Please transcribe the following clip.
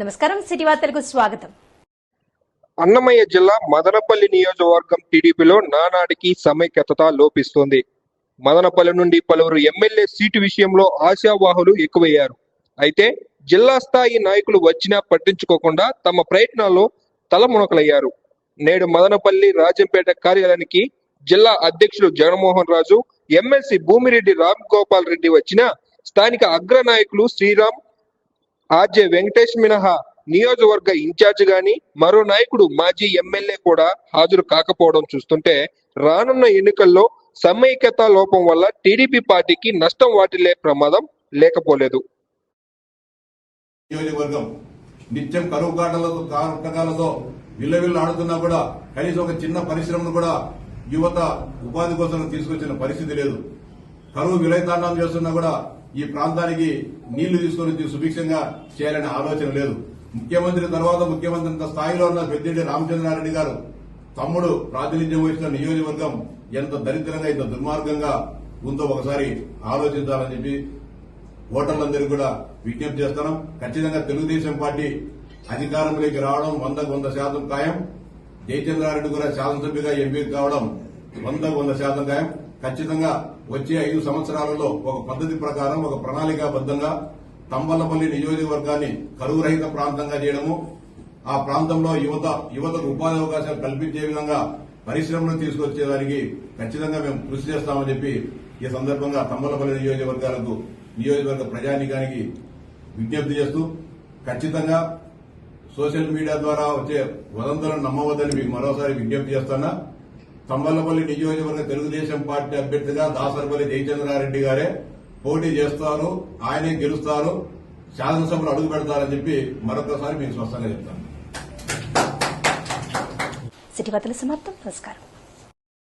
నమస్కారం సిటీ వార్తలకు స్వాగతం. అన్నమయ్య జిల్లా మదనపల్లి నియోజకవర్గం టీడీపీలో నానాటికి సమైక్యత లోపిస్తోంది. మదనపల్లి నుండి పలువురు ఎమ్మెల్యే సీటు విషయంలో ఆశావాహులు ఎక్కువయ్యారు. అయితే జిల్లా స్థాయి నాయకులు వచ్చినా పట్టించుకోకుండా తమ ప్రయత్నాల్లో తలమునకలయ్యారు. నేడు మదనపల్లి రాజంపేట కార్యాలయానికి జిల్లా అధ్యక్షులు జగన్మోహన్ రాజు ఎమ్మెల్సీ భూమిరెడ్డి రామ్ గోపాల్ రెడ్డి వచ్చిన స్థానిక అగ్ర నాయకులు శ్రీరామ్ ఆర్జే వెంకటేష్ మినహా నియోజకవర్గ ఇన్ఛార్జ్ గాని మరో నాయకుడు మాజీ ఎమ్మెల్యే కూడా హాజరు కాకపోవడం చూస్తుంటే రానున్న ఎన్నికల్లో సమైక్యత లోపం వల్ల టీడీపీ పార్టీకి నష్టం వాటిల్లే ప్రమాదం లేకపోలేదు. నియోజకవర్గం నిత్యం కరువు కాటలతో కాటకాలతో విల్లవిల్లాడుతున్నా కూడా కనీసం ఒక చిన్న పరిశ్రమను కూడా యువత ఉపాధి కోసం తీసుకొచ్చిన పరిస్థితి లేదు. కరువు విలయతాండం చేస్తున్నా కూడా ఈ ప్రాంతానికి నీళ్ళు తీసుకొని సుభిక్షంగా చేయాలనే ఆలోచన లేదు. ముఖ్యమంత్రి తర్వాత ముఖ్యమంత్రి అంత స్థాయిలో ఉన్న పెద్దిరెడ్డి రామచంద్రారెడ్డి గారు తమ్ముడు ప్రాతినిధ్యం వహిస్తున్న నియోజకవర్గం ఎంత దరిద్రంగా ఎంత దుర్మార్గంగా ఉందో ఒకసారి ఆలోచించాలని చెప్పి ఓటర్లందరికీ కూడా విజ్ఞప్తి చేస్తున్నాం. ఖచ్చితంగా తెలుగుదేశం పార్టీ అధికారంలోకి రావడం వందకు వంద శాతం ఖాయం. జయచంద్రారెడ్డి కూడా శాసనసభ్యుగా ఎంపీ కావడం వందకు వంద శాతం ఖాయం. ఖచ్చితంగా వచ్చే ఐదు సంవత్సరాలలో ఒక పద్ధతి ప్రకారం ఒక ప్రణాళికాబద్దంగా తంబలపల్లి నియోజకవర్గాన్ని కరువు రహిత ప్రాంతంగా చేయడము ఆ ప్రాంతంలో యువత యువతకు ఉపాధి అవకాశాలు కల్పించే విధంగా పరిశ్రమలు తీసుకొచ్చేదానికి ఖచ్చితంగా మేము కృషి చేస్తామని చెప్పి ఈ సందర్భంగా తంబలపల్లి నియోజకవర్గాలకు నియోజకవర్గ ప్రజానికానికి విజ్ఞప్తి చేస్తూ ఖచ్చితంగా సోషల్ మీడియా ద్వారా వచ్చే వదంతులను నమ్మవద్దని మీకు మరోసారి విజ్ఞప్తి చేస్తున్నా. తంబలపల్లి నియోజకవర్గ తెలుగుదేశం పార్టీ అభ్యర్థిగా దాసరపల్లి జయచంద్రారెడ్డి గారే పోటీ చేస్తాను ఆయనే గెలుస్తాను శాసనసభలో అడుగు పెడతారని చెప్పి మరొకసారి మీకు స్పష్టంగా చెప్తాను. సిటీ వార్తల సమాప్తం. నమస్కారం.